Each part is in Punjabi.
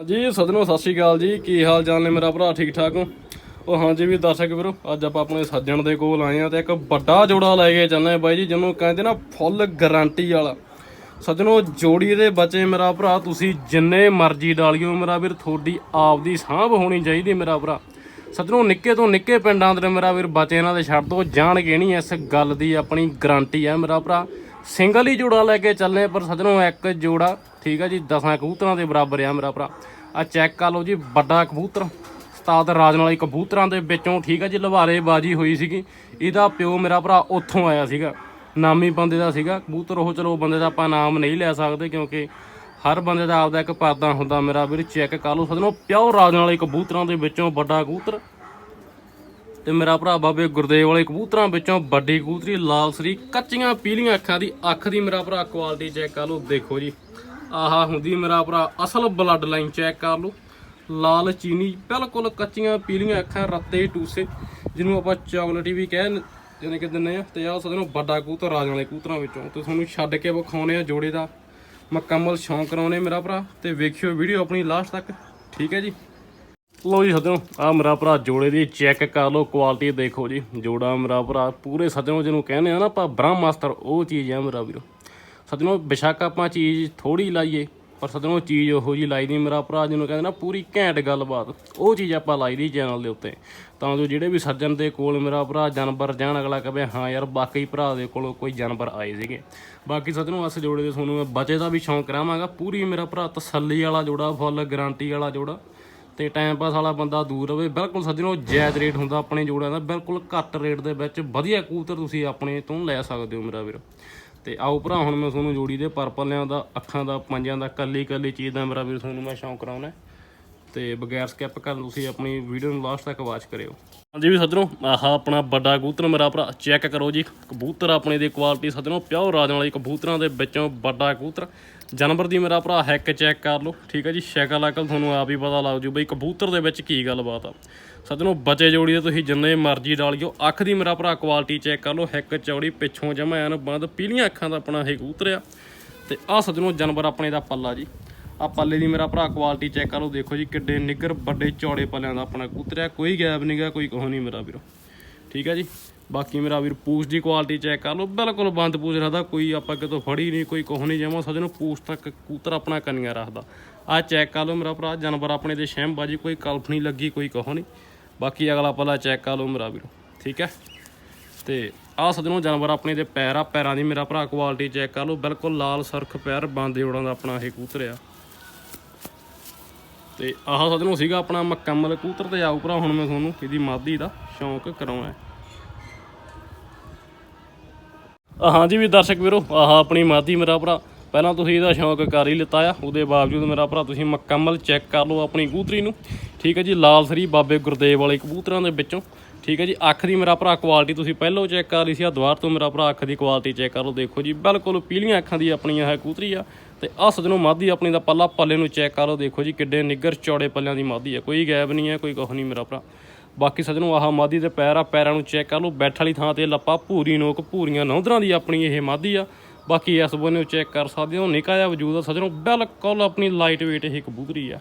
ਜੀ ਸਦਨੋ ਸਤਿ ਸ਼੍ਰੀ ਅਕਾਲ ਜੀ। ਕੀ ਹਾਲ ਚਾਲ ਨੇ ਮੇਰਾ ਭਰਾ? ਠੀਕ ਠਾਕ ਹੋ? ਉਹ ਹਾਂਜੀ ਵੀ ਦਰਸ਼ਕ ਵੀਰੋ, ਅੱਜ ਆਪਾਂ ਆਪਣੇ ਸੱਜਣ ਦੇ ਕੋਲ ਆਏ ਆ ਤੇ ਇੱਕ ਵੱਡਾ ਜੋੜਾ ਲੈ ਕੇ ਚੱਲੇ ਬਾਈ ਜੀ, ਜਿਹਨੂੰ ਕਹਿੰਦੇ ਨਾ ਫੁੱਲ ਗਾਰੰਟੀ ਵਾਲਾ। ਸੱਜਣੋ, ਜੋੜੀ ਦੇ ਬੱਚੇ ਮੇਰਾ ਭਰਾ, ਤੁਸੀਂ ਜਿੰਨੇ ਮਰਜ਼ੀ ਡਾਲਿਓ ਮੇਰਾ ਵੀਰ, ਤੁਹਾਡੀ ਆਪਦੀ ਸਾਂਭ ਹੋਣੀ ਚਾਹੀਦੀ ਮੇਰਾ ਭਰਾ। ਸੱਜਣੋ, ਨਿੱਕੇ ਤੋਂ ਨਿੱਕੇ ਪਿੰਡਾਂ ਦੇ ਮੇਰਾ ਵੀਰ, ਬੱਚੇ ਇਹਨਾਂ ਦੇ ਛੱਡ ਦੋ ਜਾਣਗੇ ਨਹੀਂ ਇਸ ਗੱਲ ਦੀ ਆਪਣੀ ਗਾਰੰਟੀ ਹੈ ਮੇਰਾ ਭਰਾ। ਸਿੰਗਲ ਹੀ ਜੋੜਾ ਲੈ ਕੇ ਚੱਲੇ ਪਰ ਸੱਜਣੋ, ਇੱਕ ਜੋੜਾ ਠੀਕ ਆ ਜੀ ਦਸਾਂ ਕਬੂਤਰਾਂ ਦੇ ਬਰਾਬਰ ਆ ਮੇਰਾ ਭਰਾ। ਆ ਚੈੱਕ ਕਰ ਲਓ ਜੀ, ਵੱਡਾ ਕਬੂਤਰ, ਉਸਤਾਦ ਰਾਜਨ ਵਾਲੀ ਕਬੂਤਰਾਂ ਦੇ ਵਿੱਚੋਂ, ਠੀਕ ਆ ਜੀ ਲਵਾਰੇ ਬਾਜੀ ਹੋਈ ਸੀਗੀ। ਇਹਦਾ ਪਿਓ ਮੇਰਾ ਭਰਾ ਉੱਥੋਂ ਆਇਆ ਸੀਗਾ। ਨਾਮੀ ਬੰਦੇ ਦਾ ਸੀਗਾ। ਕਬੂਤਰ ਉਹ ਚਲੋ ਬੰਦੇ ਦਾ ਆਪਾਂ ਨਾਮ ਨਹੀਂ ਲੈ ਸਕਦੇ ਕਿਉਂਕਿ ਹਰ ਬੰਦੇ ਦਾ ਆਪਦਾ ਇੱਕ ਪਰਦਾ ਹੁੰਦਾ ਮੇਰਾ ਵੀਰ ਚੈੱਕ ਕਰ ਲਓ। ਸਦਨੋਂ ਪਿਓ ਰਾਜਨ ਵਾਲੇ ਕਬੂਤਰਾਂ ਦੇ ਵਿੱਚੋਂ ਵੱਡਾ ਕਬੂਤਰ ਤੇ ਮੇਰਾ ਭਰਾ ਬਾਬੇ ਗੁਰਦੇਵ ਵਾਲੇ ਕਬੂਤਰਾਂ ਵਿੱਚੋਂ ਵੱਡੀ ਕਬੂਤਰੀ ਲਾਲ ਸਰੀ ਕੱਚੀਆਂ ਪੀਲੀਆਂ ਅੱਖਾਂ ਦੀ ਅੱਖ ਦੀ ਮੇਰਾ ਭਰਾ ਕੁਆਲਿਟੀ ਚੈੱਕ ਕਰ ਲਓ। ਦੇਖੋ ਜੀ ਆਹਾ ਹੁੰਦੀ ਮੇਰਾ ਭਰਾ, ਅਸਲ ਬਲੱਡ ਲਾਈਨ ਚੈੱਕ ਕਰ ਲਓ। ਲਾਲ ਚੀਨੀ, ਬਿਲਕੁਲ ਕੱਚੀਆਂ ਪੀਲੀਆਂ ਅੱਖਾਂ, ਰੱਤੇ ਟੂਸੇ, ਜਿਹਨੂੰ ਆਪਾਂ ਚਾਕਲੇਟੀ ਵੀ ਕਹਿ ਜਾਨੇ ਕਿ ਦਿੰਨੇ ਆ ਤੇ ਆਹ ਸਦਨੋਂ ਵੱਡਾ ਕੂਤਰ ਰਾਜਾਂ ਵਾਲੇ ਕੂਤਰਾਂ ਵਿੱਚੋਂ। ਤੇ ਤੁਹਾਨੂੰ ਛੱਡ ਕੇ ਵਿਖਾਉਣੇ ਆ ਜੋੜੇ ਦਾ। ਮੁਕੰਮਲ ਸ਼ੌਂਕ ਕਰਾਉਣੇ ਮੇਰਾ ਭਰਾ, ਤੇ ਵੇਖਿਓ ਵੀਡੀਓ ਆਪਣੀ ਲਾਸਟ ਤੱਕ। ਠੀਕ ਹੈ ਜੀ? ਲੋ ਜੀ ਸੱਜਣੋ ਆ ਮੇਰਾ ਭਰਾ ਜੋੜੇ ਦੀ ਚੈੱਕ ਕਰ ਲਓ ਕੁਆਲਿਟੀ ਦੇਖੋ ਜੀ। ਜੋੜਾ ਮੇਰਾ ਭਰਾ, ਪੂਰੇ ਸੱਜਣੋ ਜਿਹਨੂੰ ਕਹਿੰਦੇ ਆ ਨਾ ਆਪਾਂ ਬ੍ਰਹਮਾਸਤਰ, ਉਹ ਚੀਜ਼ ਆ ਮੇਰਾ ਵੀਰੋ। ਸੱਜਣੋ ਬੇਸ਼ੱਕ ਆਪਾਂ ਚੀਜ਼ ਥੋੜੀ ਲਾਈਏ, ਪਰ ਸੱਜਣੋ ਚੀਜ਼ ਉਹੋ ਜੀ ਲਾਈ ਦੀ ਮੇਰਾ ਭਰਾ ਜਿਹਨੂੰ ਕਹਿੰਦੇ ਨਾ ਪੂਰੀ ਘੈਂਟ ਗੱਲਬਾਤ, ਉਹ ਚੀਜ਼ ਆਪਾਂ ਲਾਈ ਦੀ ਚੈਨਲ ਦੇ ਉੱਤੇ। ਤਾਂ ਜੋ ਜਿਹੜੇ ਵੀ ਸੱਜਣ ਦੇ ਕੋਲ ਮੇਰਾ ਭਰਾ ਜਾਨਵਰ ਜਾਣ, ਅਗਲਾ ਕਹੇ, ਹਾਂ ਯਾਰ, ਬਾਕੀ ਭਰਾ ਦੇ ਕੋਲ ਕੋਈ ਜਾਨਵਰ ਆਏ ਸੀਗੇ। ਬਾਕੀ ਸੱਜਣੋ ਅਸ ਜੋੜੇ ਦੇ ਤੁਹਾਨੂੰ ਮੈਂ ਬਚੇ ਦਾ ਵੀ ਸ਼ੌਂਕ ਕਰਾਵਾਂਗਾ। ਪੂਰੀ ਮੇਰਾ ਭਰਾ ਤਸੱਲੀ ਵਾਲਾ ਜੋੜਾ, ਫੁੱਲ ਗਾਰੰਟੀ ਵਾਲਾ ਜੋੜਾ। ਤੇ ਟਾਈਮ ਪਾਸ ਵਾਲਾ ਬੰਦਾ ਦੂਰ ਰਵੇ ਬਿਲਕੁਲ ਸੱਜਣੋ ਜਾਇਜ਼ ਰੇਟ ਹੁੰਦਾ ਆਪਣੇ ਜੋੜਿਆਂ ਦਾ। ਬਿਲਕੁਲ ਘੱਟ ਰੇਟ ਦੇ ਵਿੱਚ ਵਧੀਆ ਕਬੂਤਰ ਤੁਸੀਂ ਆਪਣੇ ਤੋਂ ਲੈ ਸਕਦੇ ਹੋ ਮੇਰਾ ਵੀਰ। ਤੇ ਆਓ ਭਰਾ, ਹੁਣ ਮੈਂ ਤੁਹਾਨੂੰ ਜੋੜੀ ਦੇ ਪਰਪਲਿਆਂ ਦਾ ਅੱਖਾਂ ਦਾ ਪੰਜਾਂ ਦਾ ਕੱਲੀ ਕੱਲੀ ਚੀਜ਼ ਦਾ ਮੇਰਾ ਵੀਰ ਤੁਹਾਨੂੰ ਮੈਂ ਸ਼ੌਂਕ ਕਰਾਉਣਾ ਤੇ ਬਗੈਰ ਸਕਿਪ ਕਰਨ ਤੁਸੀਂ ਆਪਣੀ ਵੀਡੀਓ ਨੂੰ ਲਾਸਟ ਤੱਕ ਵਾਚ ਕਰਿਓ। ਹਾਂਜੀ ਵੀ ਸੱਜਣੋ, ਆਹ ਆਪਣਾ ਵੱਡਾ ਕਬੂਤਰ ਮੇਰਾ ਭਰਾ ਚੈੱਕ ਕਰੋ ਜੀ, ਕਬੂਤਰ ਆਪਣੇ ਦੀ ਕੁਆਲਿਟੀ ਸੱਜਣੋ ਪਿਓ ਰਾਜਾਂ ਵਾਲੀ ਕਬੂਤਰਾਂ ਦੇ ਵਿੱਚੋਂ ਵੱਡਾ ਕਬੂਤਰ। ਜਾਨਵਰ ਦੀ ਮੇਰਾ ਭਰਾ ਹੈਕ ਚੈੱਕ ਕਰ ਲਓ, ਠੀਕ ਹੈ ਜੀ, ਸ਼ਕਲ ਅਕਲ ਤੁਹਾਨੂੰ ਆਪ ਹੀ ਪਤਾ ਲੱਗ ਜੂ ਬਈ ਕਬੂਤਰ ਦੇ ਵਿੱਚ ਕੀ ਗੱਲਬਾਤ ਆ। ਸੱਜਣੋ, ਬਚੇ ਜੋੜੀ ਦੇ ਤੁਸੀਂ ਜਿੰਨੇ ਮਰਜ਼ੀ ਡਾਲਿਓ, ਅੱਖ ਦੀ ਮੇਰਾ ਭਰਾ ਕੁਆਲਿਟੀ ਚੈੱਕ ਕਰ ਲਓ ਹੈਕ ਚੌੜੀ ਪਿੱਛੋਂ ਜਮਾ ਐਨ ਬੰਦ, ਪੀਲੀਆਂ ਅੱਖਾਂ ਦਾ ਆਪਣਾ ਇਹ ਕਬੂਤਰ ਆ। ਤੇ ਆਹ ਸੱਜਣੋ, ਜਾਨਵਰ ਆਪਣੇ ਦਾ ਪੱਲਾ ਜੀ। ਆ ਪੱਲੇ ਦੀ ਮੇਰਾ ਭਰਾ ਕੁਆਲਿਟੀ ਚੈੱਕ ਕਰੋ, ਦੇਖੋ ਜੀ ਕਿੱਡੇ ਨਿੱਗਰ ਵੱਡੇ ਚੌੜੇ ਪੱਲਿਆਂ ਦਾ ਆਪਣਾ ਕਬੂਤਰ ਆ। ਕੋਈ ਗੈਪ ਨਹੀਂਗਾ ਕੋਈ ਕੋਹ ਨਹੀਂ ਮੇਰਾ ਵੀਰੋ। ਠੀਕ ਹੈ ਜੀ? ਬਾਕੀ ਮੇਰਾ ਵੀਰ ਪੂਛ ਦੀ ਕੁਆਲਿਟੀ ਚੈੱਕ ਕਰ ਲਓ। ਬਿਲਕੁਲ ਬੰਦ ਪੂਛ ਰੱਖਦਾ, ਕੋਈ ਆਪਾਂ ਕਿਤੋਂ ਫੜੀ ਨਹੀਂ ਕੋਈ ਕੋਹ ਨਹੀਂ ਜਮਾ, ਸਜਣੋ ਪੂਛ ਤੱਕ ਕੂਤਰ ਆਪਣਾ ਕੰਨੀਆਂ ਰੱਖਦਾ। ਆ ਚੈੱਕ ਕਰ ਲਓ ਮੇਰਾ ਭਰਾ, ਜਾਨਵਰ ਆਪਣੇ ਦੇ ਸ਼ੈਮ ਬਾਜੀ ਕੋਈ ਕਲਫ ਨਹੀਂ ਲੱਗੀ, ਕੋਈ ਕੋਹ ਨਹੀਂ ਬਾਕੀ ਅਗਲਾ ਪੱਲਾ ਚੈੱਕ ਕਰ ਲਓ ਮੇਰਾ ਵੀਰੋ। ਠੀਕ ਹੈ ਤੇ ਆਹ ਸੱਜਣੋ ਜਾਨਵਰ ਆਪਣੇ ਦੇ ਪੈਰ ਆ, ਪੈਰਾਂ ਦੀ ਮੇਰਾ ਭਰਾ ਕੁਆਲਿਟੀ ਚੈੱਕ ਕਰ ਲਓ। ਬਿਲਕੁਲ ਲਾਲ ਸਰਖ ਪੈਰ, ਬੰਦ ਜੋੜਾਂ ਦਾ ਆਪਣਾ ਇਹ ਕਬੂਤਰ ਆ। ਤੇ ਆਹ ਸੱਜਣੋ ਸੀਗਾ ਆਪਣਾ ਮੁਕੰਮਲ ਕੂਤਰ ਤੇ ਆਉ ਭਰਾ, ਹੁਣ ਮੈਂ ਤੁਹਾਨੂੰ ਇਹਦੀ ਮਾਦੀ ਦਾ ਸ਼ੌਂਕ ਕਰਾਉਣਾ ਹਾਂਜੀ ਵੀ ਦਰਸ਼ਕ ਵੀਰੋ, ਆਹ ਆਪਣੀ ਮਾਦੀ ਮੇਰਾ ਭਰਾ, ਪਹਿਲਾਂ ਤੁਸੀਂ ਇਹਦਾ ਸ਼ੌਂਕ ਕਰ ਹੀ ਲਿੱਤਾ ਆ, ਉਹਦੇ ਬਾਵਜੂਦ ਮੇਰਾ ਭਰਾ, ਤੁਸੀਂ ਮੁਕੰਮਲ ਚੈੱਕ ਕਰ ਲਓ ਆਪਣੀ ਕੂਤਰੀ ਨੂੰ। ਠੀਕ ਹੈ ਜੀ, ਲਾਲ ਸਰੀ ਬਾਬੇ ਗੁਰਦੇਵ ਵਾਲੇ ਕਬੂਤਰਾਂ ਦੇ ਵਿੱਚੋਂ। ਠੀਕ ਹੈ ਜੀ, ਅੱਖ ਦੀ ਮੇਰਾ ਭਰਾ ਕੁਆਲਿਟੀ ਤੁਸੀਂ ਪਹਿਲਾਂ ਚੈੱਕ ਕਰ ਲਈ ਸੀ ਆ ਦੁਬਾਰ ਤੋਂ ਮੇਰਾ ਭਰਾ ਅੱਖ ਦੀ ਕੁਆਲਿਟੀ ਚੈੱਕ ਕਰ ਲਓ, ਦੇਖੋ ਜੀ, ਬਿਲਕੁਲ ਪੀਲੀਆਂ ਅੱਖਾਂ ਦੀ ਆਪਣੀ ਇਹ ਕੂਤਰੀ ਆ। ਤੇ ਆਹ ਸਜਣੋ ਮਾਦੀ ਆਪਣੀ ਦਾ ਪੱਲਾ ਪੱਲੇ ਨੂੰ ਚੈੱਕ ਕਰ ਲਓ, ਦੇਖੋ ਜੀ ਕਿੱਡੇ ਨਿੱਗਰ ਚੌੜੇ ਪੱਲਿਆਂ ਦੀ ਮਾਦੀ ਆ। ਕੋਈ ਗੈਬ ਨਹੀਂ ਹੈ, ਕੋਈ ਕੁਛ ਨਹੀਂ ਮੇਰਾ ਭਰਾ। ਬਾਕੀ ਸਜਣੋ ਆਹ ਮਾਦੀ ਦੇ ਪੈਰ ਆ, ਪੈਰਾਂ ਨੂੰ ਚੈੱਕ ਕਰ ਲਓ, ਬੈਠ ਵਾਲੀ ਥਾਂ ਤੇ ਲੱਪਾ, ਭੂਰੀ ਨੋਕ, ਭੂਰੀਆਂ ਨੌਂਦਰਾਂ ਦੀ ਆਪਣੀ ਇਹ ਮਾਦੀ ਆ। ਬਾਕੀ ਇਸ ਬੰਨੇ ਚੈੱਕ ਕਰ ਸਕਦੇ ਹੋ, ਨਿੱਕਾ ਜਿਹਾ ਵਜੂਦ ਆ। ਸਜਣੋ ਬਿਲਕੁਲ ਆਪਣੀ ਲਾਈਟ weight ਇਹ ਕਬੂਤਰੀ ਆ।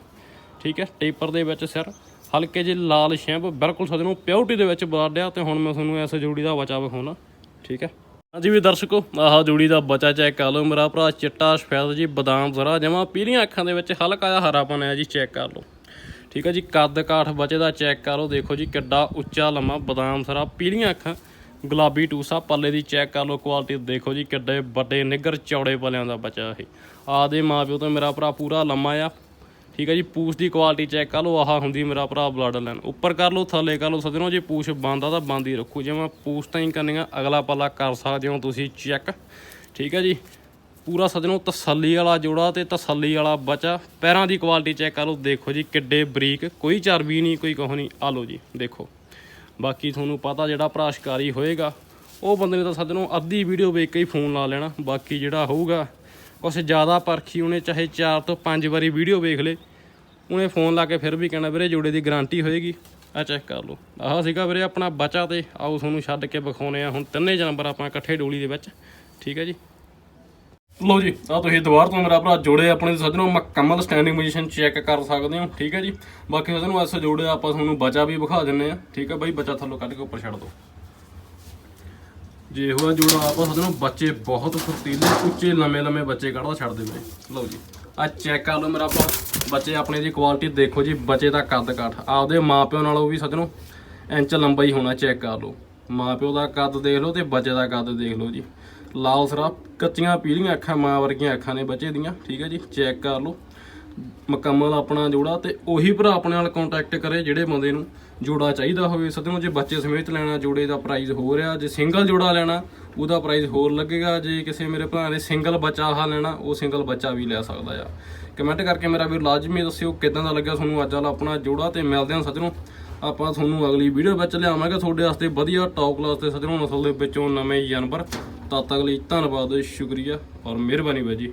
ਠੀਕ ਹੈ ਟੇਪਰ ਦੇ ਵਿੱਚ ਸਿਰ, ਹਲਕੇ ਜਿਹੇ ਲਾਲ ਸ਼ੈਂਪ, ਬਿਲਕੁਲ ਸਜਣੋ ਪਿਓਰਟੀ ਦੇ ਵਿੱਚ ਬਲੱਡ ਤੇ ਹੁਣ ਮੈਂ ਤੁਹਾਨੂੰ ਇਸ ਜੋੜੀ ਦਾ ਬਚਾ ਵਿਖਾਉਣਾ। ਠੀਕ ਹੈ। ਹਾਂਜੀ ਵੀ ਦਰਸ਼ਕੋ, ਆਹ ਜੋੜੀ ਦਾ ਬਚਾ ਚੈੱਕ ਕਰ ਲਓ ਮੇਰਾ ਭਰਾ ਚਿੱਟਾ, ਸਫੈਦ ਜੀ, ਬਦਾਮ ਜ਼ਰਾ ਜਮਾ ਪੀਲੀਆਂ ਅੱਖਾਂ ਦੇ ਵਿੱਚ, ਹਲਕਾ ਜਿਹਾ ਹਰਾਪਨ ਹੈ ਜੀ, ਚੈੱਕ ਕਰ ਲਓ। ਠੀਕ ਹੈ ਜੀ, ਕੱਦ ਕਾਠ ਬਚੇ ਦਾ ਚੈੱਕ ਕਰ ਲਓ, ਦੇਖੋ ਜੀ ਕਿੱਡਾ ਉੱਚਾ, ਲੰਮਾ, ਬਦਾਮ ਸਰਾ ਪੀਲੀਆਂ ਅੱਖਾਂ, ਗੁਲਾਬੀ ਟੂਸਾ ਪੱਲੇ ਦੀ ਚੈੱਕ ਕਰ ਲਓ ਕੁਆਲਿਟੀ ਦੇਖੋ ਜੀ ਕਿੱਡੇ ਵੱਡੇ ਨਿੱਗਰ ਚੌੜੇ ਪੱਲਿਆਂ ਦਾ ਬੱਚਾ ਇਹ। ਆਦੇ ਮਾਪਿਓ ਤੋਂ ਮੇਰਾ ਭਰਾ ਪੂਰਾ ਲੰਮਾ ਆ। ਠੀਕ ਹੈ ਜੀ, ਪੂਛ ਦੀ ਕੁਆਲਿਟੀ ਚੈੱਕ ਕਰ ਲਓ, ਆਹ ਹੁੰਦੀ ਮੇਰਾ ਭਰਾ ਬਲੱਡ ਲਾਈਨ ਉੱਪਰ ਕਰ ਲਓ, ਥੱਲੇ ਕਰ ਲਓ, ਸੱਜਣੋ, ਜੇ ਪੂਛ ਬੰਦਾ ਤਾਂ ਬੰਦ ਹੀ ਰੱਖੋ। ਜੇ ਮੈਂ ਪੂਛ ਤਾਂ ਹੀ ਕਰਨੀਆਂ, ਅਗਲਾ ਪੱਲਾ ਕਰ ਸਕਦੇ ਹੋ ਤੁਸੀਂ ਚੈੱਕ ਠੀਕ ਹੈ ਜੀ, ਪੂਰਾ ਸੱਜਣੋ, ਤਸੱਲੀ ਵਾਲਾ ਜੋੜਾ ਤੇ ਤਸੱਲੀ ਵਾਲਾ ਬਚਾ। ਪੈਰਾਂ ਦੀ ਕੁਆਲਿਟੀ ਚੈੱਕ ਕਰ ਲਓ, ਦੇਖੋ ਜੀ ਕਿੱਡੇ ਬਰੀਕ, ਕੋਈ ਚਰਬੀ ਨਹੀਂ, ਕੋਈ ਕੁਛ ਨਹੀਂ, ਆ ਲਓ ਜੀ, ਦੇਖੋ। ਬਾਕੀ ਤੁਹਾਨੂੰ ਪਤਾ ਜਿਹੜਾ ਭਰਾ ਸ਼ਿਕਾਰੀ ਹੋਏਗਾ, ਉਹ ਬੰਦੇ ਨੇ ਤਾਂ ਸੱਜਣੋ ਅੱਧੀ ਵੀਡੀਓ ਵੇਖ ਕੇ ਹੀ ਫੋਨ ਲਾ ਲੈਣਾ, ਬਾਕੀ ਜਿਹੜਾ ਹੋਊਗਾ, ਕੁਛ ਜ਼ਿਆਦਾ ਪਰਖੀ ਉਹਨੇ ਚਾਹੇ 4 ਤੋਂ 5 ਵਾਰੀ ਵੀਡੀਓ ਵੇਖ ਲੇ ਉਹਨੇ ਫੋਨ ਲਾ ਕੇ ਫਿਰ ਵੀ ਕਹਿਣਾ ਵੀਰੇ ਜੋੜੇ ਦੀ ਗਾਰੰਟੀ ਹੋਏਗੀ। ਆ ਚੈੱਕ ਕਰ ਲਓ। ਆਹ ਸੀਗਾ ਵੀਰੇ ਆਪਣਾ ਬਚਾ ਤੇ ਆਓ ਤੁਹਾਨੂੰ ਛੱਡ ਕੇ ਵਿਖਾਉਨੇ ਆ ਹੁਣ ਤਿੰਨੇ ਜਾਨਵਰ ਆਪਾਂ ਇਕੱਠੇ ਡੋਲੀ ਦੇ ਵਿੱਚ। ਠੀਕ ਹੈ ਜੀ? ਲਓ ਜੀ ਆ ਤੁਸੀਂ ਦੁਬਾਰਾ ਤੋਂ ਮੇਰਾ ਭਰਾ ਜੋੜੇ ਆਪਣੇ ਸੱਜਣੋ ਮੁਕੰਮਲ ਸਟੈਂਡਿੰਗ ਪੋਜੀਸ਼ਨ ਚੈੱਕ ਕਰ ਸਕਦੇ ਹੋ। ਠੀਕ ਹੈ ਜੀ? ਬਾਕੀ ਸੱਜਣੋ ਐਸੇ ਜੋੜੇ ਆਪਾਂ ਤੁਹਾਨੂੰ ਬਚਾ ਵੀ ਵਿਖਾ ਦਿੰਨੇ ਆ। ਠੀਕ ਹੈ ਬਾਈ ਬਚਾ ਥੱਲੋਂ ਕੱਢ ਕੇ ਉੱਪਰ ਛੱਡ ਦਿਓ। ਜੇ ਹੋਆ ਜੋੜਾ ਆਪਾਂ ਸੱਜਣੋ ਬੱਚੇ ਬਹੁਤ ਫੁਰਤੀਲੇ ਉੱਚੇ ਲੰਮੇ ਲੰਮੇ ਬੱਚੇ ਕੱਢਦਾ ਛੱਡਦੇ ਵੀਰੇ। ਲਓ ਜੀ ਆ ਚੈੱਕ ਕਰ ਲਓ ਮੇਰਾ ਭਰਾ। ਬੱਚੇ ਆਪਣੇ ਦੀ ਕੁਆਲਿਟੀ ਦੇਖੋ ਜੀ, ਬੱਚੇ ਦਾ ਕੱਦ ਕਾਠ। ਆਪਦੇ ਮਾਪਿਓ ਨਾਲੋਂ ਵੀ ਸੱਜਣੋ ਇੰਚ ਲੰਬਾ ਹੀ ਹੋਣਾ ਚੈੱਕ ਕਰ ਲਓ। ਮਾਪਿਓ ਦਾ ਕੱਦ ਦੇਖ ਲਓ ਤੇ ਬੱਚੇ ਦਾ ਕੱਦ ਦੇਖ ਲਓ ਜੀ। ਲਾਲ ਸਰਾ ਕੱਚੀਆਂ ਪੀਲੀਆਂ ਅੱਖਾਂ, ਮਾਂ ਵਰਗੀਆਂ ਅੱਖਾਂ ਨੇ ਬੱਚੇ ਦੀਆਂ, ਠੀਕ ਹੈ ਜੀ ਚੈੱਕ ਕਰ ਲਓ। ਮੁਕੰਮਲ ਆਪਣਾ ਜੋੜਾ ਤੇ ਉਹੀ ਭਰਾ ਆਪਣੇ ਨਾਲ ਕੰਟੈਕਟ ਕਰੇ ਜਿਹੜੇ ਬੰਦੇ ਨੂੰ ਜੋੜਾ ਚਾਹੀਦਾ ਹੋਵੇ। ਸੱਜਣੋ, ਜੇ ਬੱਚੇ ਸਮੇਤ ਲੈਣਾ, ਜੋੜੇ ਦਾ ਪ੍ਰਾਈਸ ਹੋ ਰਿਹਾ, ਜੇ ਸਿੰਗਲ ਜੋੜਾ ਲੈਣਾ ਉਹਦਾ ਪ੍ਰਾਈਸ ਹੋਰ ਲੱਗੇਗਾ, ਜੇ ਕਿਸੇ ਮੇਰੇ ਭਰਾ ਨੇ ਸਿੰਗਲ ਬੱਚਾ ਆਹ ਲੈਣਾ, ਉਹ ਸਿੰਗਲ ਬੱਚਾ ਵੀ ਲੈ ਸਕਦਾ ਆ। ਕਮੈਂਟ ਕਰਕੇ ਮੇਰਾ ਵੀਰ ਲਾਜ਼ਮੀ ਦੱਸਿਓ, ਕਿਦਾਂ ਦਾ ਲੱਗਿਆ ਤੁਹਾਨੂੰ ਅੱਜ ਵਾਲਾ ਆਪਣਾ ਜੋੜਾ, ਤੇ ਮਿਲਦੇ ਹਾਂ ਸੱਜਣੋ। ਆਪਾਂ ਤੁਹਾਨੂੰ ਅਗਲੀ ਵੀਡੀਓ ਵਿੱਚ ਲਿਆਵਾਂਗੇ, ਤੁਹਾਡੇ ਵਾਸਤੇ ਵਧੀਆ ਟੌਪ ਕਲਾਸ ਤੇ ਸੱਜਣੋ, ਨਸਲ ਦੇ ਵਿੱਚੋਂ ਨਵੇਂ ਜਾਨਵਰ। ਤਦ ਤੱਕ ਲਈ ਧੰਨਵਾਦ, ਸ਼ੁਕਰੀਆ ਔਰ ਮਿਹਰਬਾਨੀ ਬਾਈ ਜੀ।